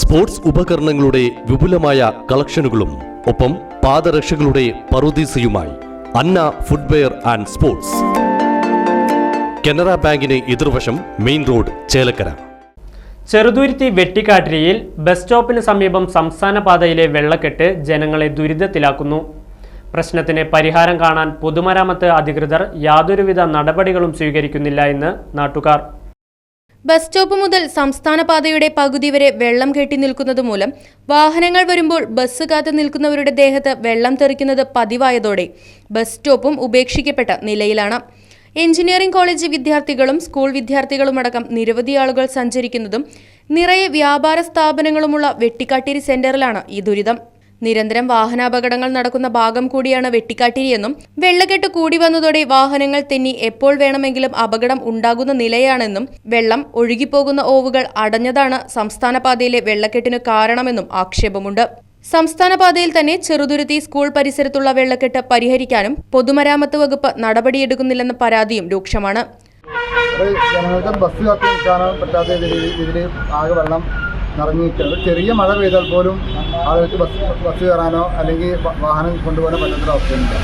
Sports ഉപകരണങ്ങളുടെ വിപുലമായ കളക്ഷനുകളും ഒപ്പം പാദരക്ഷകളുടെ പറുദീസയുമായി Anna footwear and sports. Canara ബാങ്കിന് എതിർവശം മെയിൻ റോഡ് ചേലക്കര. ചെറുതുരുത്തി വെട്ടിക്കാട്ടിരിയിൽ ബസ് സ്റ്റോപ്പിന് സമീപം സംസ്ഥാന പാതയിലെ വെള്ളക്കെട്ട് ജനങ്ങളെ ദുരിതത്തിലാക്കുന്നു. പ്രശ്നത്തിന് പരിഹാരം കാണാൻ പൊതുമരാമത്ത് അധികൃതർ യാതൊരുവിധ നടപടികളും സ്വീകരിക്കുന്നില്ല എന്ന് നാട്ടുകാർ. ബസ് സ്റ്റോപ്പ് മുതൽ സംസ്ഥാന പാതയുടെ പകുതി വരെ വെള്ളം കെട്ടി നിൽക്കുന്നത് മൂലം വാഹനങ്ങൾ വരുമ്പോൾ ബസ് കാത്തു നിൽക്കുന്നവരുടെ ദേഹത്ത് വെള്ളം തെറിക്കുന്നത് പതിവായതോടെ ബസ് സ്റ്റോപ്പും ഉപേക്ഷിക്കപ്പെട്ട നിലയിലാണ്. എഞ്ചിനീയറിംഗ് കോളേജ് വിദ്യാർത്ഥികളും സ്കൂൾ വിദ്യാർത്ഥികളുമടക്കം നിരവധി ആളുകൾ സഞ്ചരിക്കുന്നതും നിറയെ വ്യാപാര സ്ഥാപനങ്ങളുമുള്ള വെട്ടിക്കാട്ടിരി സെന്ററിലാണ് ഈ ദുരിതം. നിരന്തരം വാഹനാപകടങ്ങൾ നടക്കുന്ന ഭാഗം കൂടിയാണ് വെട്ടിക്കാട്ടിരിയെന്നും വെള്ളക്കെട്ട് കൂടി വന്നതോടെ വാഹനങ്ങൾ തെന്നി എപ്പോൾ വേണമെങ്കിലും അപകടം ഉണ്ടാകുന്ന നിലയാണെന്നും വെള്ളം ഒഴുകിപ്പോകുന്ന ഓവുകൾ അടഞ്ഞതാണ് സംസ്ഥാന പാതയിലെ വെള്ളക്കെട്ടിന് കാരണമെന്നും ആക്ഷേപമുണ്ട്. സംസ്ഥാന പാതയിൽ തന്നെ ചെറുതുരുത്തി സ്കൂൾ പരിസരത്തുള്ള വെള്ളക്കെട്ട് പരിഹരിക്കാനും പൊതുമരാമത്ത് വകുപ്പ് നടപടിയെടുക്കുന്നില്ലെന്ന പരാതിയും രൂക്ഷമാണ്. ബസ് ചെറിയ മഴ പെയ്താൽ പോലും ആളുകൾക്ക് ബസ് ബസ് കയറാനോ അല്ലെങ്കിൽ വാഹനം കൊണ്ടുപോകാനോ പറ്റുന്ന അവസ്ഥയുണ്ട്.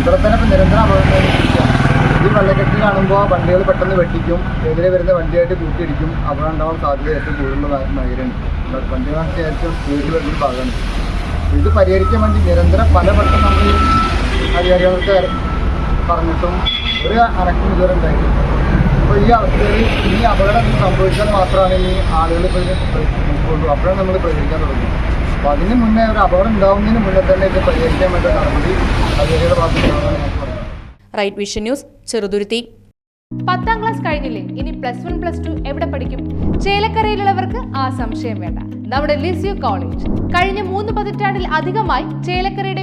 ഇവിടെ തന്നെ ഇപ്പം നിരന്തരം അപകടങ്ങൾ ഈ വെള്ളക്കെട്ട് കാണുമ്പോൾ വണ്ടികൾ പെട്ടെന്ന് വെട്ടിക്കും എതിരെ വരുന്ന വണ്ടിയായിട്ട് കൂട്ടിയിടിക്കും. അപകടം ഉണ്ടാവാൻ സാധ്യത ഏറ്റവും കൂടുതലുള്ള മേഖലയാണ്. വണ്ടികളൊക്കെ ഏറ്റവും സ്പീഡിൽ വരുന്ന ഭാഗമാണ്. ഇത് പരിഹരിക്കാൻ വേണ്ടി നിരന്തരം പല പലവട്ടം നമ്മൾ അധികാരികൾക്ക് പറഞ്ഞിട്ടും ഒരു അനക്കം ഇതുവരെ ഉണ്ടായിട്ടില്ല. ഈ അവസ്ഥയിൽ ഈ അപകടം സംഭവിച്ചാൽ മാത്രമാണ് ഈ ആളുകൾ ഇപ്പോൾ അപ്പോഴാണ് നമ്മൾ പരിഹരിക്കാൻ തുടങ്ങി അപ്പോൾ അതിന് മുന്നേ ഒരു അപകടം ഉണ്ടാവുന്നതിന് മുന്നേ തന്നെ ഇത് പരിഹരിക്കാൻ വേണ്ട നടപടി അധികാരികളുടെ ഭാഗത്തുനിന്നാണ് ഞാൻ പറയുന്നത് റൈറ്റ് വിഷൻ ന്യൂസ് ചെറുതുരുത്തി. പത്താം ക്ലാസ് കഴിഞ്ഞില്ലേ? ഇനി പ്ലസ് വൺ പ്ലസ് ടു എവിടെ പഠിക്കും? ചേലക്കരയിലുള്ളവർക്ക് ആ സംശയം വേണ്ട. നമ്മുടെ ലിസ്യു കോളേജ്. കഴിഞ്ഞ മൂന്ന് പതിറ്റാണ്ടിൽ അധികമായി ചേലക്കരയുടെ